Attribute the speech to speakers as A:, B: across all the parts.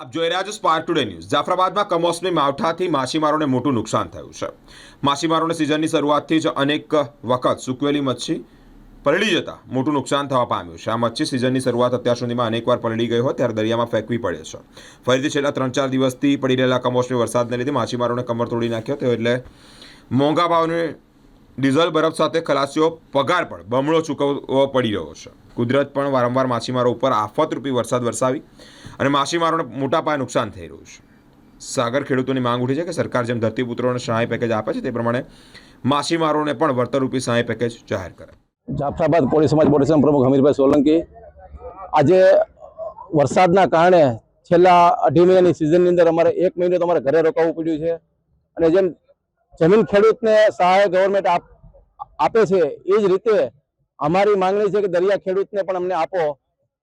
A: આપ જોઈ રહ્યા છો સ્પાર્ક ટુડે ન્યૂઝ જાફરાબાદમાં કમોસમી માવઠાથી માછીમારોને મોટું નુકસાન થયું છે. માછીમારોને સિઝનની શરૂઆતથી જ અનેક વખત સૂકવેલી મચ્છી પલળી જતા મોટું નુકસાન થવા પામ્યું છે. આ મચ્છી સિઝનની શરૂઆત અત્યાર સુધીમાં અનેકવાર પલળી ગઈ હોય ત્યારે દરિયામાં ફેંકવી પડે છે. ફરીથી છેલ્લા ત્રણ ચાર દિવસથી પડી રહેલા કમોસમી વરસાદને લીધે માછીમારોને કમર તોડી નાખ્યો તો એટલે મોંઘા ભાવને ડીઝલ બરફ સાથે ખલાસીઓ પગાર પણ બમણો ચૂકવવો પડી રહ્યો છે. કુદરત પણ વારંવાર માછીમારો ઉપર આફતરૂપી વરસાદ વરસાવી અને માછીમારોને મોટા પાયે નુકસાન થઈ રહ્યું છે. સાગર ખેડૂતોની માંગ ઉઠી છે કે સરકાર જેમ ધરતીપુત્રોને સહાય પેકેજ આપે છે, તે પ્રમાણે માછીમારોને પણ વળતરરૂપી સહાય પેકેજ જાહેર કરે.
B: જાફરાબાદ કોળી સમાજ બોર્ડેશન પ્રમુખ હમીરભાઈ સોલંકી આજે વરસાદના કારણે છેલ્લા અઢી મહિનાની સિઝનની અંદર અમારે એક મહિનો તો અમારે ઘરે રોકાવવું પડ્યું છે. અને જેમ જમીન ખેડૂતને સહાય ગવર્મેન્ટ આપ છે, એ જ રીતે અમારી માંગણી છે કે દરિયા ખેડૂતને પણ અમને આપો.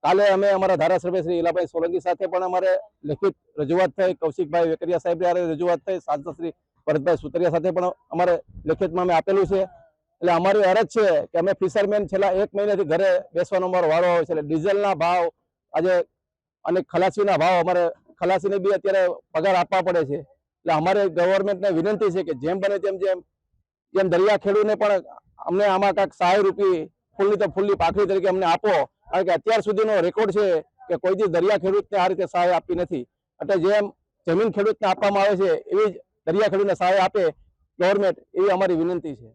B: કાલે અમે અમારા ધારાસભ્ય શ્રી ઈલાભાઈ સોલંકી સાથે પણ અમારે લેખિત રજૂઆત થઈ, કૌશિકભાઈ વેકરિયા સાહેબ રજૂઆત થઈ, સાંસદ શ્રી ભરતભાઈ સુતરિયા સાથે પણ અમારે લેખિતમાં અમે આપેલું છે. એટલે અમારી અરજ છે કે અમે ફિશરમેન છેલ્લા એક મહિનાથી ઘરે બેસવાનો અમારો વારો આવે છે. એટલે ડીઝલના ભાવ, આજે અને ખલાસીના ભાવ અમારે, ખલાસીને બી અત્યારે પગાર આપવા પડે છે. એટલે અમારે ગવર્મેન્ટને વિનંતી છે કે જેમ બને તેમ જેમ જેમ દરિયા ખેડૂને પણ અમને આમાં કાંઈક સહાય રૂપી ફૂલની તો ફૂલની પાખડી તરીકે અમને આપો. કારણ કે અત્યાર સુધીનો રેકોર્ડ છે કે કોઈ દી દરિયા ખેડૂતને આ રીતે સહાય આપી નથી. એટલે જેમ જમીન ખેડૂતને આપવામાં આવે છે, એવી જ દરિયા ખેડૂતને સહાય આપે ગવર્મેન્ટ, એવી અમારી વિનંતી છે.